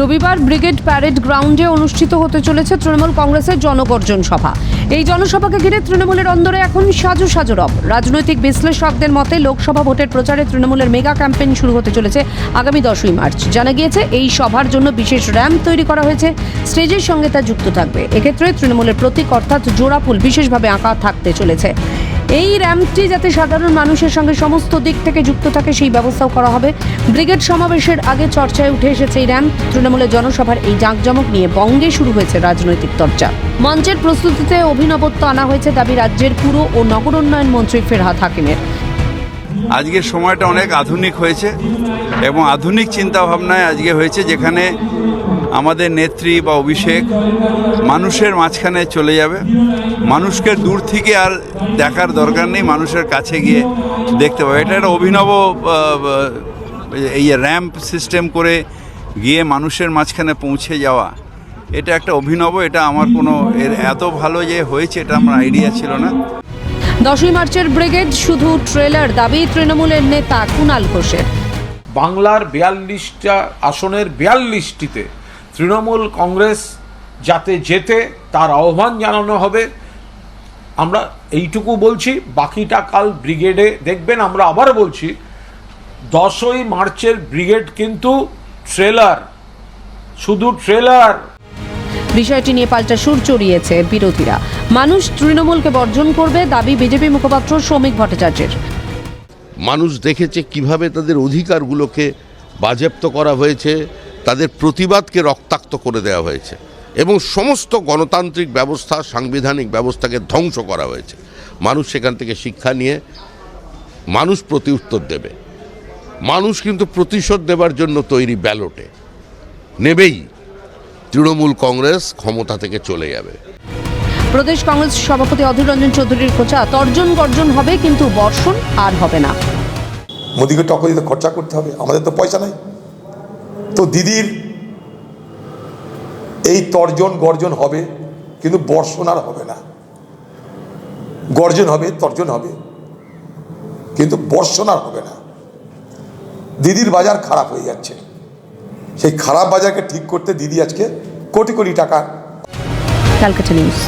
রবিবার brigade parade গ্রাউন্ডে অনুষ্ঠিত হতে চলেছে তৃণমূল কংগ্রেসের জনগর্জন সভা। এই জনসভাকে ঘিরে তৃণমূলের অন্দরে এখন সাজু সাজু রব। রাজনৈতিক বিশ্লেষকদের মতে লোকসভা ভোটের প্রচারে তৃণমূলের মেগা ক্যাম্পেইন শুরু হতে চলেছে আগামী দশই মার্চ। জানা গিয়েছে, এই সভার জন্য বিশেষ র্যাম্প তৈরি করা হয়েছে, স্টেজের সঙ্গে তা যুক্ত থাকবে। এক্ষেত্রে তৃণমূলের প্রতীক অর্থাৎ জোড়াফুল বিশেষভাবে আঁকা থাকতে চলেছে। এই র্যাম্পটি যাতে সাধারণ মানুষের সঙ্গে সমস্ত দিক থেকে যুক্ত থাকে, সেই ব্যবস্থাও করা হবে। ব্রিগেড সমাবেশের আগে চর্চায় উঠে এসেছে এই র্যাম্প। তৃণমূলের জনসভার এই জাঁকজমক নিয়ে বঙ্গে শুরু হয়েছে রাজনৈতিক চর্চা। মঞ্চের প্রস্তুতিতে অভিনবত্ব আনা হয়েছে দাবি রাজ্যের পুর ও নগর উন্নয়ন মন্ত্রী ফেরহাদ হাকিমের। আজকের সময়টা অনেক আধুনিক হয়েছে এবং আধুনিক চিন্তা ভাবনায় আজকে হয়েছে যেখানে আমাদের নেত্রী বা অভিষেক মানুষের মাঝখানে চলে যাবে। মানুষকে দূর থেকে আর দেখার দরকার নেই মানুষের কাছে গিয়ে দেখতে পাবে। এটা একটা অভিনব এই র্যাম্প সিস্টেম করে গিয়ে মানুষের মাঝখানে পৌঁছে যাওয়া। এটা একটা অভিনব এটা আমার কোনো এর এত ভালো যে হয়েছে এটা আমার আইডিয়া ছিল না। দশই মার্চের ব্রিগেড শুধু ট্রেলার দাবি তৃণমূলের নেতা কুণাল ঘোষের। বাংলার বিয়াল্লিশটা আসনের বিয়াল্লিশটিতে তৃণমূল কংগ্রেস যাতে যেতে তার আহ্বান জানানো হবে। আমরা এইটুকু বলছি বাকিটা কাল ব্রিগেডে দেখবেন আমরা আবার বলছি দশই মার্চের ব্রিগেড কিন্তু ট্রেলার শুধু ট্রেলার। বিষয়টি নিয়ে পাল্টা সুর চড়িয়েছে বিরোধীরা। মানুষ তৃণমূলকে বর্জন করবে দাবি বিজেপি মুখপাত্র শ্রমিক ভট্টাচার্যের। মানুষ দেখেছে কীভাবে তাদের অধিকারগুলোকে বাজেপ্ত করা হয়েছে তাদের প্রতিবাদকে রক্তাক্ত করে দেওয়া হয়েছে এবং সমস্ত গণতান্ত্রিক ব্যবস্থা সাংবিধানিক ব্যবস্থাকে ধ্বংস করা হয়েছে। মানুষ সেখান থেকে শিক্ষা নিয়ে মানুষ প্রতি উত্তর দেবে। মানুষ কিন্তু প্রতিশোধ দেবার জন্য তৈরি ব্যালটে। নেবেই তৃণমূল কংগ্রেস ক্ষমতা থেকে চলে যাবে। প্রদেশ কংগ্রেস সভাপতি অধীর রঞ্জন চৌধুরীর খোঁচা তর্জন গর্জন হবে কিন্তু বর্ষণ আর হবে না। মোদিকে টক্কর দিতে খরচা করতে হবে আমাদের তো পয়সা নাই। তো দিদির এই তর্জন গর্জন হবে, কিন্তু বর্ষণ আর হবে না। গর্জন হবে, তর্জন হবে, কিন্তু বর্ষণ আর হবে না। দিদির বাজার খারাপ হয়ে যাচ্ছে। সেই খারাপ বাজারকে ঠিক করতে দিদি আজকে কোটি কোটি টাকা ক্যালকাটা নিউজ।